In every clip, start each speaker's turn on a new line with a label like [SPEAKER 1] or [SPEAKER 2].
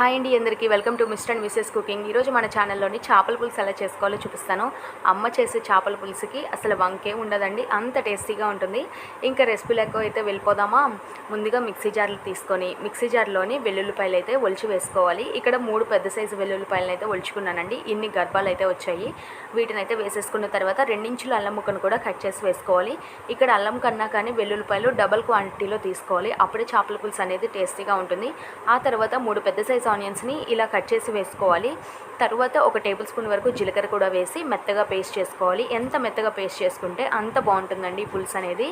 [SPEAKER 1] Hi అండి అందరికీ. Welcome to Mr and Mrs cooking. ఈరోజు మన ఛానల్లోని చేపల పులుసు ఎలా చేసుకోవాలో చూపిస్తాను. అమ్మ చేసే చేపల పులుసుకి అసలు వంకే ఉండదండి. అంత టేస్టీగా ఉంటుంది. ఇంకా రెసిపీలకు అయితే వెళ్ళిపోదామా? ముందుగా మిక్సీ జార్లు తీసుకొని మిక్సీ జార్లోని వెల్లుల్లిపాయలు అయితే ఒలిచి వేసుకోవాలి. ఇక్కడ మూడు పెద్ద సైజు వెల్లుల్లిపాయలను అయితే ఒలుచుకున్నానండి. ఇన్ని గర్భాలు అయితే వచ్చాయి. వీటిని అయితే వేసేసుకున్న తర్వాత రెండించుల అల్లం ముక్కను కూడా కట్ చేసి వేసుకోవాలి. ఇక్కడ అల్లం కన్నా కానీ వెల్లుల్లిపాయలు డబల్ క్వాంటిటీలో తీసుకోవాలి. అప్పుడే చేపల పులుసు అనేది టేస్టీగా ఉంటుంది. ఆ తర్వాత మూడు పెద్ద సైజు ఆనియన్స్ని ఇలా కట్ చేసి వేసుకోవాలి. తర్వాత ఒక టేబుల్ స్పూన్ వరకు జీలకర్ర కూడా వేసి మెత్తగా పేస్ట్ చేసుకోవాలి. ఎంత మెత్తగా పేస్ట్ చేసుకుంటే అంత బాగుంటుందండి ఈ పులుసు అనేది.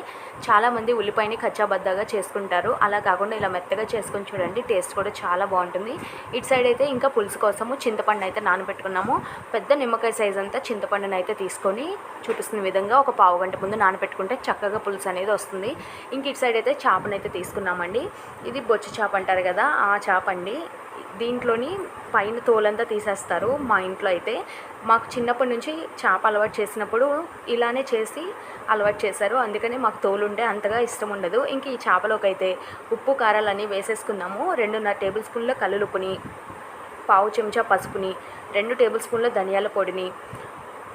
[SPEAKER 1] చాలామంది ఉల్లిపాయని కచ్చాబద్దాగా చేసుకుంటారు. అలా కాకుండా ఇలా మెత్తగా చేసుకొని చూడండి టేస్ట్ కూడా చాలా బాగుంటుంది. ఇటు సైడ్ అయితే ఇంకా పులుసు కోసము చింతపండు అయితే నానబెట్టుకున్నాము. పెద్ద నిమ్మకాయ సైజ్ అంతా చింతపండుని అయితే తీసుకొని చూపిస్తున్న విధంగా ఒక పావు గంట ముందు నానబెట్టుకుంటే చక్కగా పులుసు అనేది వస్తుంది. ఇంక ఇటు సైడ్ అయితే చేపనైతే తీసుకున్నామండి. ఇది బొచ్చు చేప అంటారు కదా ఆ చేప అండి. దీంట్లోని పైన తోలంతా తీసేస్తారు మా ఇంట్లో అయితే. మాకు చిన్నప్పటి నుంచి చేప అలవాటు చేసినప్పుడు ఇలానే చేసి అలవాటు చేశారు. అందుకనే మాకు తోలు ఉంటే అంతగా ఇష్టం ఉండదు. ఇంక ఈ చేపలోకి అయితే ఉప్పు కారాలన్నీ వేసేసుకున్నాము. రెండున్నర టేబుల్ స్పూన్ల కల్లులుపుని పావు చెంచా పసుపుని రెండు టేబుల్ స్పూన్ల ధనియాల పొడిని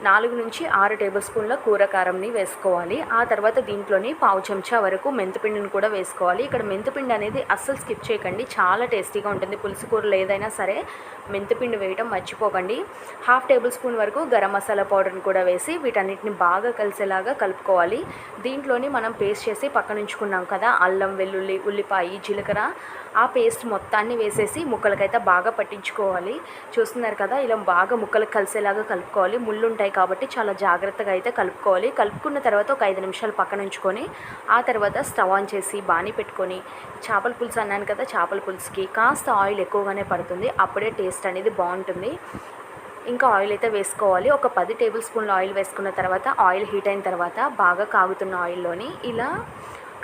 [SPEAKER 1] నాలుగు నుంచి ఆరు టేబుల్ స్పూన్ల కూరకారంని వేసుకోవాలి. ఆ తర్వాత దీంట్లోని పావు చెంచా వరకు మెంతిపిండిని కూడా వేసుకోవాలి. ఇక్కడ మెంతిపిండి అనేది అస్సలు స్కిప్ చేయకండి. చాలా టేస్టీగా ఉంటుంది. పులుసు కూరలు ఏదైనా సరే మెంతిపిండి వేయడం మర్చిపోకండి. హాఫ్ టేబుల్ స్పూన్ వరకు గరం మసాలా పౌడర్ని కూడా వేసి వీటన్నిటిని బాగా కలిసేలాగా కలుపుకోవాలి. దీంట్లోని మనం పేస్ట్ చేసి పక్కనుంచుకున్నాం కదా అల్లం వెల్లుల్లి ఉల్లిపాయ జీలకర్ర. ఆ పేస్ట్ మొత్తాన్ని వేసేసి ముక్కలకైతే బాగా పట్టించుకోవాలి. చూస్తున్నారు కదా ఇలా బాగా ముక్కలకు కలిసేలాగా కలుపుకోవాలి. ముళ్ళు ఉంటాయి కాబట్టి చాలా జాగ్రత్తగా అయితే కలుపుకోవాలి. కలుపుకున్న తర్వాత ఒక ఐదు నిమిషాలు పక్కన ఉంచుకొని ఆ తర్వాత స్టవ్ ఆన్ చేసి బాణీ పెట్టుకొని చేపల పులుసు అన్నాను కదా చేపల పులుసుకి కాస్త ఆయిల్ ఎక్కువగానే పడుతుంది. అప్పుడే టేస్ట్ అనేది బాగుంటుంది. ఇంకా ఆయిల్ అయితే వేసుకోవాలి. ఒక పది టేబుల్ స్పూన్ల ఆయిల్ వేసుకున్న తర్వాత ఆయిల్ హీట్ అయిన తర్వాత బాగా కాగుతున్న ఆయిల్లోని ఇలా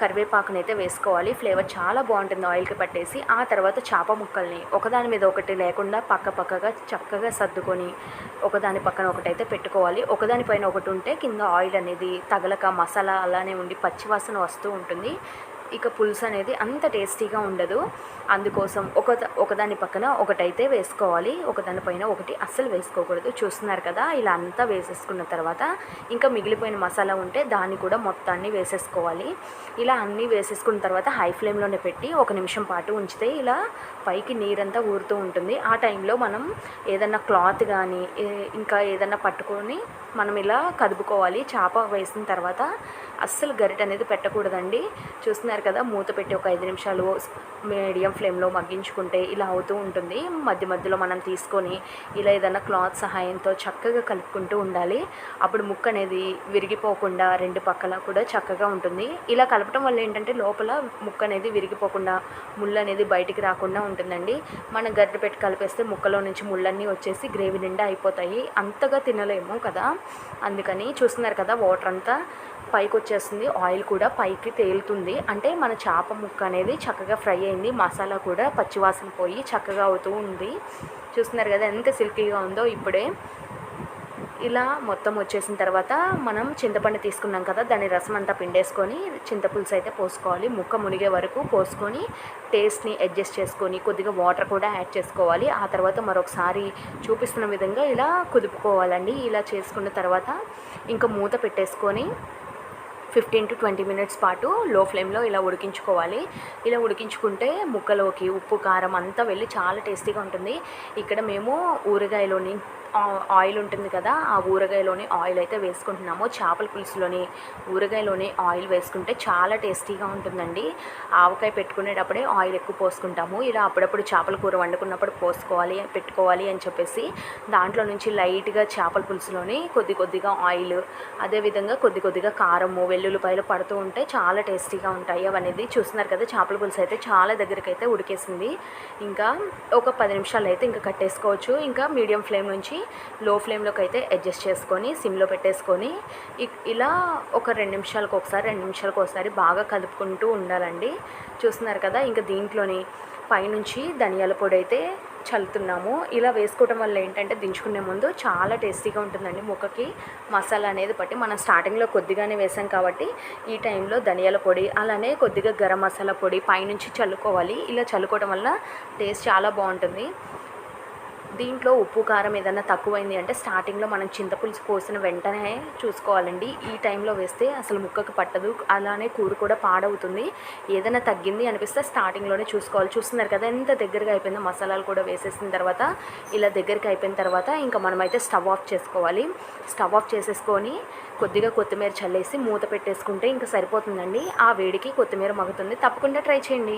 [SPEAKER 1] కరివేపాకుని అయితే వేసుకోవాలి. ఫ్లేవర్ చాలా బాగుంటుంది ఆయిల్కి పట్టేసి. ఆ తర్వాత చేప ముక్కల్ని ఒకదాని మీద ఒకటి లేకుండా పక్క పక్కగా చక్కగా సర్దుకొని ఒకదాని పక్కన ఒకటైతే పెట్టుకోవాలి. ఒకదాని పైన ఒకటి ఉంటే కింద ఆయిల్ అనేది తగలక మసాలా అలానే ఉండి పచ్చివాసన వస్తూ ఉంటుంది. ఇక పులుసు అనేది అంత టేస్టీగా ఉండదు. అందుకోసం ఒక ఒకదాని పక్కన ఒకటైతే వేసుకోవాలి. ఒకదాని పైన ఒకటి అస్సలు వేసుకోకూడదు. చూస్తున్నారు కదా ఇలా అంతా వేసేసుకున్న తర్వాత ఇంకా మిగిలిపోయిన మసాలా ఉంటే దాన్ని కూడా మొత్తాన్ని వేసేసుకోవాలి. ఇలా అన్నీ వేసేసుకున్న తర్వాత హై ఫ్లేమ్లోనే పెట్టి ఒక నిమిషం పాటు ఉంచితే ఇలా పైకి నీరంతా ఊరుతూ ఉంటుంది. ఆ టైంలో మనం ఏదన్నా క్లాత్ కానీ ఇంకా ఏదన్నా పట్టుకొని మనం ఇలా కదుపుకోవాలి. చేప వేసిన తర్వాత అస్సలు గరిట అనేది పెట్టకూడదండి. చూస్తున్నారు కదా మూత పెట్టి ఒక ఐదు నిమిషాలు మీడియం ఫ్లేమ్లో మగ్గించుకుంటే ఇలా అవుతూ ఉంటుంది. మధ్య మధ్యలో మనం తీసుకొని ఇలా ఏదైనా క్లాత్ సహాయంతో చక్కగా కలుపుకుంటూ ఉండాలి. అప్పుడు ముక్క అనేది విరిగిపోకుండా రెండు పక్కల కూడా చక్కగా ఉంటుంది. ఇలా కలపటం వల్ల ఏంటంటే లోపల ముక్క అనేది విరిగిపోకుండా ముళ్ళు అనేది బయటికి రాకుండా ఉంటుందండి. మనం గరిట పెట్టి కలిపేస్తే ముక్కలో నుంచి ముళ్ళన్నీ వచ్చేసి గ్రేవీ నిండా అయిపోతాయి. అంతగా తినలేము కదా. అందుకని చూస్తున్నారు కదా వాటర్ అంతా పైకి వచ్చేస్తుంది ఆయిల్ కూడా పైకి తేలుతుంది. అంటే మన చేప ముక్క అనేది చక్కగా ఫ్రై అయింది. మసాలా కూడా పచ్చివాసన పోయి చక్కగా అవుతూ ఉంది. చూస్తున్నారు కదా ఎంత సిల్కీగా ఉందో ఇప్పుడే. ఇలా మొత్తం వచ్చేసిన తర్వాత మనం చింతపండు తీసుకున్నాం కదా దాని రసం అంతా పిండేసుకొని చింతపులుసు అయితే పోసుకోవాలి. ముక్క మునిగే వరకు పోసుకొని టేస్ట్ని అడ్జస్ట్ చేసుకొని కొద్దిగా వాటర్ కూడా యాడ్ చేసుకోవాలి. ఆ తర్వాత మరొకసారి చూపిస్తున్న విధంగా ఇలా కుదుపుకోవాలండి. ఇలా చేసుకున్న తర్వాత ఇంకా మూత పెట్టేసుకొని ఫిఫ్టీన్ టు ట్వంటీ మినిట్స్ పాటు లో ఫ్లేమ్లో ఇలా ఉడికించుకోవాలి. ఇలా ఉడికించుకుంటే ముక్కలోకి ఉప్పు కారం అంతా వెళ్ళి చాలా టేస్టీగా ఉంటుంది. ఇక్కడ మేము ఊరగాయలోని ఆయిల్ ఉంటుంది కదా ఆ ఊరగాయలోని ఆయిల్ అయితే వేసుకుంటున్నాము. చేపల పులుసులోని ఊరగాయలోని ఆయిల్ వేసుకుంటే చాలా టేస్టీగా ఉంటుందండి. ఆవకాయ పెట్టుకునేటప్పుడే ఆయిల్ ఎక్కువ పోసుకుంటాము. ఇలా అప్పుడప్పుడు చేపల కూర వండుకున్నప్పుడు పోసుకోవాలి పెట్టుకోవాలి అని చెప్పేసి దాంట్లో నుంచి లైట్గా చేపల పులుసులోని కొద్ది కొద్దిగా ఆయిల్ అదేవిధంగా కొద్ది కొద్దిగా కారము వెల్లుల్లిపాయలు పడుతూ ఉంటే చాలా టేస్టీగా ఉంటాయి. అవనేది చూస్తున్నారు కదా చేపల పులుసు అయితే చాలా దగ్గరికి అయితే ఉడికేసింది. ఇంకా ఒక పది నిమిషాలు అయితే ఇంకా కట్టేసుకోవచ్చు. ఇంకా మీడియం ఫ్లేమ్ నుంచి లో ఫ్లేమ్లోకి అయితే అడ్జస్ట్ చేసుకొని సిమ్లో పెట్టేసుకొని ఇలా ఒక రెండు నిమిషాలకు ఒకసారి రెండు నిమిషాలకు ఒకసారి బాగా కలుపుకుంటూ ఉండాలండి. చూస్తున్నారు కదా ఇంకా దీంట్లోని పైనుంచి ధనియాల పొడి అయితే చల్లుతున్నాము. ఇలా వేసుకోవటం వల్ల ఏంటంటే దించుకునే ముందు చాలా టేస్టీగా ఉంటుందండి ముక్కకి. మసాలా అనేది పట్టి మనం స్టార్టింగ్లో కొద్దిగానే వేసాం కాబట్టి ఈ టైంలో ధనియాల పొడి అలానే కొద్దిగా గరం మసాలా పొడి పైనుంచి చల్లుకోవాలి. ఇలా చల్లుకోవడం వల్ల టేస్ట్ చాలా బాగుంటుంది. దీంట్లో ఉప్పు కారం ఏదైనా తక్కువైంది అంటే స్టార్టింగ్లో మనం చింతపులుసు పోసిన వెంటనే చూసుకోవాలండి. ఈ టైంలో వేస్తే అసలు ముక్కకు పట్టదు. అలానే కూర కూడా పాడవుతుంది. ఏదైనా తగ్గింది అనిపిస్తే స్టార్టింగ్లోనే చూసుకోవాలి. చూస్తున్నారు కదా ఎంత దగ్గరగా అయిపోయిందో మసాలాలు కూడా వేసేసిన తర్వాత ఇలా దగ్గరికి అయిపోయిన తర్వాత ఇంకా మనమైతే స్టవ్ ఆఫ్ చేసుకోవాలి. స్టవ్ ఆఫ్ చేసేసుకొని కొద్దిగా కొత్తిమీర చల్లేసి మూత పెట్టేసుకుంటే ఇంకా సరిపోతుందండి. ఆ వేడికి కొత్తిమీర మగుతుంది తప్పకుండా ట్రై చేయండి.